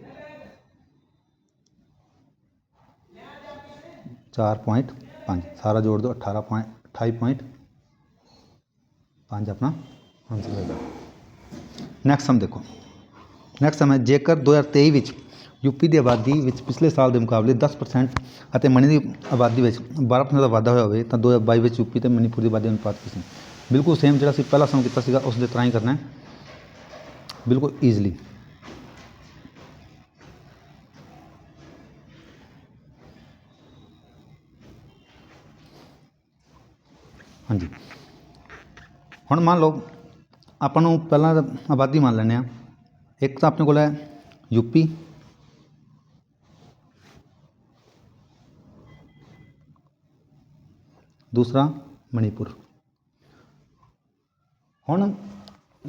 4.5 ਸਾਰਾ ਜੋੜ ਦਿਓ 18 ਪੁਆਇੰਟ 28.5 ਆਪਣਾ ਆਨਸਰ ਹੋਏਗਾ। ਨੈਕਸਟ ਸਮ ਦੇਖੋ। ਨੈਕਸਟ ਸਮ ਹੈ ਜੇਕਰ 2023 ਵਿੱਚ ਯੂਪੀ ਦੀ ਆਬਾਦੀ ਵਿੱਚ ਪਿਛਲੇ ਸਾਲ ਦੇ ਮੁਕਾਬਲੇ 10% ਅਤੇ ਮਣੀ ਦੀ ਆਬਾਦੀ ਵਿੱਚ 12% ਦਾ ਵਾਧਾ ਹੋਇਆ ਹੋਵੇ ਤਾਂ 2022 ਵਿੱਚ ਯੂਪੀ ਅਤੇ ਮਨੀਪੁਰ ਦੀ ਆਬਾਦੀ ਦਾ ਅਨੁਪਾਤ ਕੀ ਸੀ। ਬਿਲਕੁਲ ਸੇਮ ਜਿਹੜਾ ਅਸੀਂ ਪਹਿਲਾ ਸਮ ਕੀਤਾ ਸੀਗਾ, ਉਸ ਦੇ ਤਰ੍ਹਾਂ ਹੀ ਕਰਨਾ ਬਿਲਕੁਲ ਈਜ਼ਲੀ ਹਾਂਜੀ। ਹੁਣ ਮੰਨ ਲਓ, ਆਪਾਂ ਨੂੰ ਪਹਿਲਾਂ ਆਬਾਦੀ ਮੰਨ ਲੈਂਦੇ ਆ ਇੱਕ ਤਾਂ ਆਪਣੇ ਕੋਲ ਹੈ ਯੂਪੀ ਦੂਸਰਾ ਮਣੀਪੁਰ। ਹੁਣ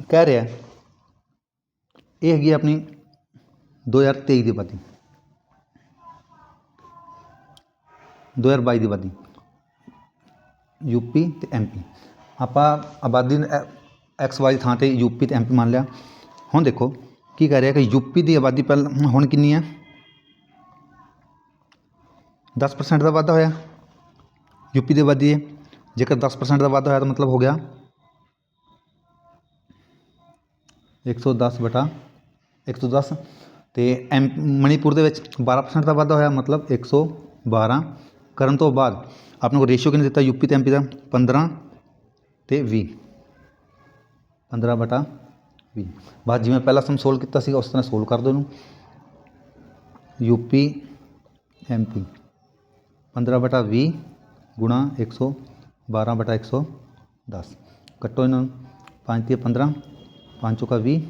ਕਹਿ ਰਿਹਾ ਇਹ ਹੈਗੀ ਆਪਣੀ 2023 ਦੀ ਆਬਾਦੀ। 2022 ਦੀ ਆਬਾਦੀ। ਯੂਪੀ ਤੇ ਐਮਪੀ ਆਪਾਂ ਆਬਾਦੀ ਐਕਸ, ਵਾਈ ਥਾਂ ਤੇ ਯੂਪੀ ਤੇ ਐਮਪੀ ਮੰਨ ਲਿਆ। ਹੁਣ ਦੇਖੋ, ਕੀ ਕਹਿ ਰਿਹਾ ਕਿ ਯੂਪੀ ਦੀ ਆਬਾਦੀ ਪਹਿਲਾਂ ਹੁਣ ਕਿੰਨੀ ਹੈ? 10% ਦਾ ਵਾਧਾ ਹੋਇਆ। ਯੂਪੀ ਦੇ ਆਬਾਦੀ ਹੈ ਜੇਕਰ 10% ਦਾ ਵਾਧਾ ਹੋਇਆ ਤਾਂ ਮਤਲਬ ਹੋ ਗਿਆ। 110 ਬਟਾ 110 ਤੇ ਐਮ ਮਣੀਪੁਰ ਦੇ ਵਿੱਚ 12% ਦਾ ਵਾਧਾ ਹੋਇਆ, ਮਤਲਬ 112 ਕਰਨ ਤੋਂ ਬਾਅਦ ਆਪਾਂ ਨੂੰ ਰੇਸ਼ੀਓ ਕਿੰਨੇ ਦਿੱਤਾ? ਯੂਪੀ ਤੇ ਐਮਪੀ ਦਾ 15 ਤੇ 20 15 ਬਟਾ 20 ਬਾਅਦ ਜਿਵੇਂ ਪਹਿਲਾਂ ਸਮ ਸੋਲਵ ਕੀਤਾ ਸੀਗਾ, ਉਸ ਤਰ੍ਹਾਂ ਸੋਲਵ ਕਰ ਦਿਓ ਇਹਨੂੰ। ਯੂਪੀ ਐਮਪੀ 15 ਬਟਾ 20 ਗੁਣਾ 112 ਬਟਾ 110 ਕੱਟੋ ਇਹਨਾਂ ਨੂੰ। 5 ਤੇ 15 5 ਚੌਕਾ 20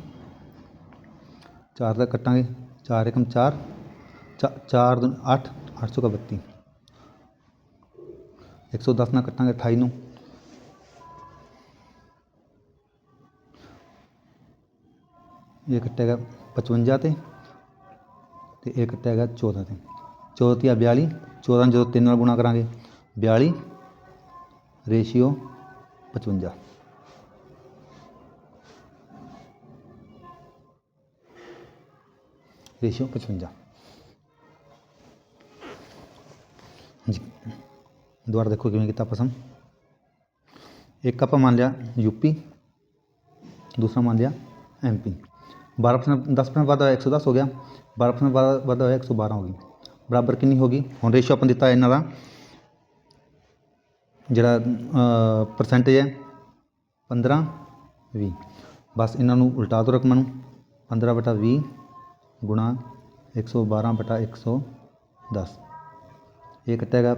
ਚਾਰ ਦਾ ਕੱਟਾਂਗੇ। 4 ਏਕਮ 4 4 ਦੂਣ 8 8 ਚੌਕਾ 32 110 ਨਾਲ ਕੱਟਾਂਗੇ 28 ਨੂੰ। ਇਹ ਕੱਟੇਗਾ 55 ਤੇ ਤੇ ਇਹ ਕੱਟੇਗਾ 14 ਤੇ। 14 ਤੀਆ 42 14 ਜਦੋਂ 3 ਨਾਲ ਗੁਣਾ ਕਰਾਂਗੇ। 42 ਰੇਸ਼ੀਓ 55 ਰੇਸ਼ੀਓ 55 ਜੀ ਦੁਬਾਰਾ ਦੇਖੋ ਕਿਵੇਂ ਕੀਤਾ ਆਪਾਂ ਸਮ ਇੱਕ ਆਪਾਂ ਮੰਨ ਲਿਆ ਯੂਪੀ ਦੂਸਰਾ ਮੰਨ ਲਿਆ ਐਮਪੀ ਬਾਰ੍ਹਾਂ ਪਰਸੈਂਟ ਦਸ ਪਰਸੈਂਟ ਵਾਧਾ ਹੋਇਆ ਇੱਕ ਸੌ ਦਸ ਹੋ ਗਿਆ ਬਾਰ੍ਹਾਂ ਪਰਸੈਂਟ ਵਾਧਾ ਵਾਧਾ ਹੋਇਆ ਇੱਕ ਸੌ ਬਾਰ੍ਹਾਂ ਹੋ ਗਈ ਬਰਾਬਰ ਕਿੰਨੀ ਹੋ ਗਈ ਹੁਣ ਰੇਸ਼ੋ ਆਪਾਂ ਦਿੱਤਾ ਇਹਨਾਂ ਦਾ ਜਿਹੜਾ ਪਰਸੈਂਟੇਜ ਹੈ 15 20 ਬਸ ਇਹਨਾਂ ਨੂੰ ਉਲਟਾ ਦਿਓ ਰਕਮਾਂ ਨੂੰ। 15 ਬਟਾ ਵੀਹ ਗੁਣਾ 112 ਬਟਾ 110 ਇਹ ਕੱਟਿਆ ਗਿਆ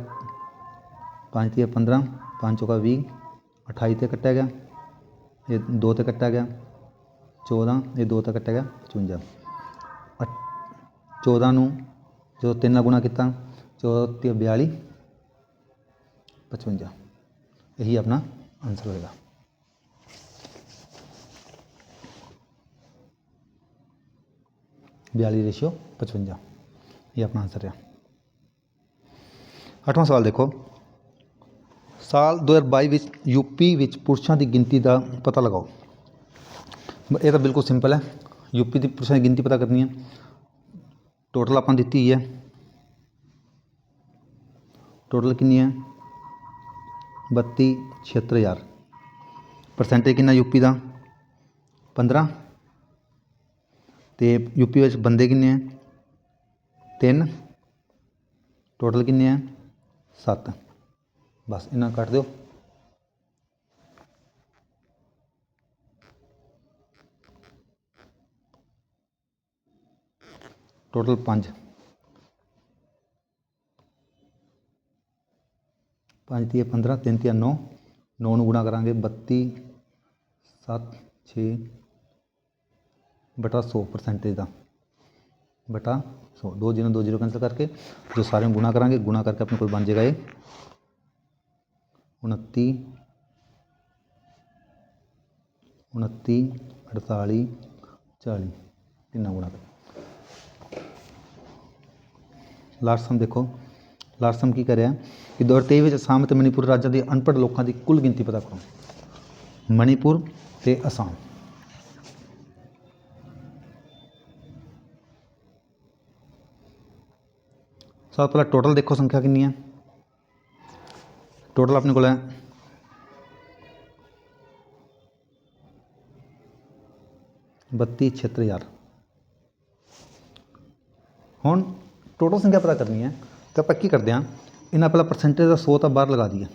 5 ਤੀਆ 15 5 ਚੌਕਾ ਵੀਹ, ਅਠਾਈ ਤੇ ਕੱਟਿਆ ਗਿਆ। ਇਹ ਦੋ ਤੇ ਕੱਟਿਆ ਗਿਆ 14 ਇਹ ਦੋ ਤੇ ਕੱਟਿਆ ਗਿਆ 55 ਅਠ- 14 ਨੂੰ ਜਦੋਂ 3 ਨਾਲ ਗੁਣਾ ਕੀਤਾ 14 ਤੇ 42 55 ਇਹੀ ਆਪਣਾ ਆਨਸਰ ਹੋਏਗਾ ਬਿਆਲੀ ਰੇਸ਼ੀਓ 55 ਇਹ ਆਪਣਾ ਆਨਸਰ ਹੈ ਅੱਠਵਾਂ ਸਵਾਲ ਦੇਖੋ ਸਾਲ 2022 ਵਿੱਚ ਯੂਪੀ ਵਿੱਚ ਪੁਰਸ਼ਾਂ ਦੀ ਗਿਣਤੀ ਦਾ ਪਤਾ ਲਗਾਓ ਬ- ਇਹ ਤਾਂ ਬਿਲਕੁਲ ਸਿੰਪਲ ਹੈ ਯੂਪੀ ਦੀ ਪੁਰਸ਼ਾਂ ਦੀ ਗਿਣਤੀ ਪਤਾ ਕਰਨੀ ਹੈ ਟੋਟਲ ਆਪਾਂ ਦਿੱਤੀ ਹੀ ਹੈ ਟੋਟਲ ਕਿੰਨੀ ਹੈ 32 76000 ਪਰਸੈਂਟੇਜ ਕਿੰਨਾ ਯੂਪੀ ਦਾ? 15 ਤੇ ਯੂਪੀ ਵਿੱਚ ਬੰਦੇ ਕਿੰਨੇ ਆ? ਤਿੰਨ। ਟੋਟਲ ਕਿੰਨੇ ਆ? ਸੱਤ। ਬਸ ਇਹਨਾਂ ਕੱਟ ਦਿਓ। ਟੋਟਲ 5 5 ਤੀਏ 15 3 ਤੀਏ 9 9 ਨੂੰ ਗੁਣਾ ਕਰਾਂਗੇ 32 7 6 ਬਟਾ 100 ਪਰਸੈਂਟੇਜ ਦਾ। ਬਟਾ 100 ਦੋ ਜ਼ੀਰੋ ਦੋ ਜ਼ੀਰੋ ਕੈਂਸਲ ਕਰਕੇ ਜੋ ਸਾਰੇ ਨੂੰ ਗੁਣਾ ਕਰਾਂਗੇ, ਗੁਣਾ ਕਰਕੇ ਆਪਣੇ ਕੋਲ ਬਣ ਜਾਏਗਾ ਇਹ। 29 29 48 40 ਤਿੰਨਾਂ ਗੁਣਾ ਕਰ ਲਾਸਟ ਸਮ ਦੇਖੋ। ਲਾਸਟ ਸਮ ਕੀ ਕਰਿਆ ਕਿ 2023 ਵਿੱਚ ਅਸਾਮ ਅਤੇ ਮਣੀਪੁਰ ਰਾਜਾਂ ਦੇ ਅਨਪੜ੍ਹ ਲੋਕਾਂ ਦੀ ਕੁੱਲ ਗਿਣਤੀ ਪਤਾ ਕਰੋ। ਮਣੀਪੁਰ ਤੇ ਅਸਾਮ। ਸਭ ਤੋਂ ਪਹਿਲਾਂ ਟੋਟਲ ਦੇਖੋ ਸੰਖਿਆ ਕਿੰਨੀ ਹੈ। ਟੋਟਲ ਆਪਣੇ ਕੋਲ ਹੈ। ਬੱਤੀ ਛਿਹੱਤਰ ਹਜ਼ਾਰ। ਹੁਣ ਟੋਟਲ ਸੰਖਿਆ ਪਤਾ ਕਰਨੀ ਹੈ। ਤਾਂ ਆਪਾਂ ਕੀ ਕਰਦੇ ਹਾਂ? ਇਹਨਾਂ ਪਹਿਲਾਂ ਪਰਸੈਂਟੇਜ ਦਾ 100 ਤਾਂ ਬਾਹਰ ਲਗਾ ਦਈਏ।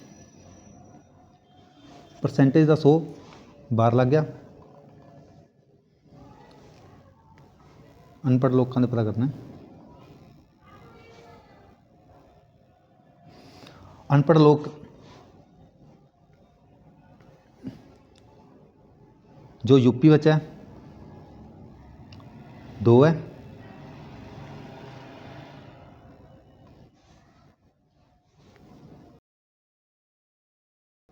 ਪਰਸੈਂਟੇਜ ਦਾ 100 ਬਾਹਰ ਲੱਗ ਗਿਆ। ਅਨਪੜ੍ਹ ਲੋਕਾਂ ਦੇ ਪਤਾ ਕਰਨਾ ਅਨਪੜ੍ਹ ਲੋਕ ਜੋ ਯੂਪੀ ਵਿੱਚ ਹੈ, ਦੋ ਹੈ।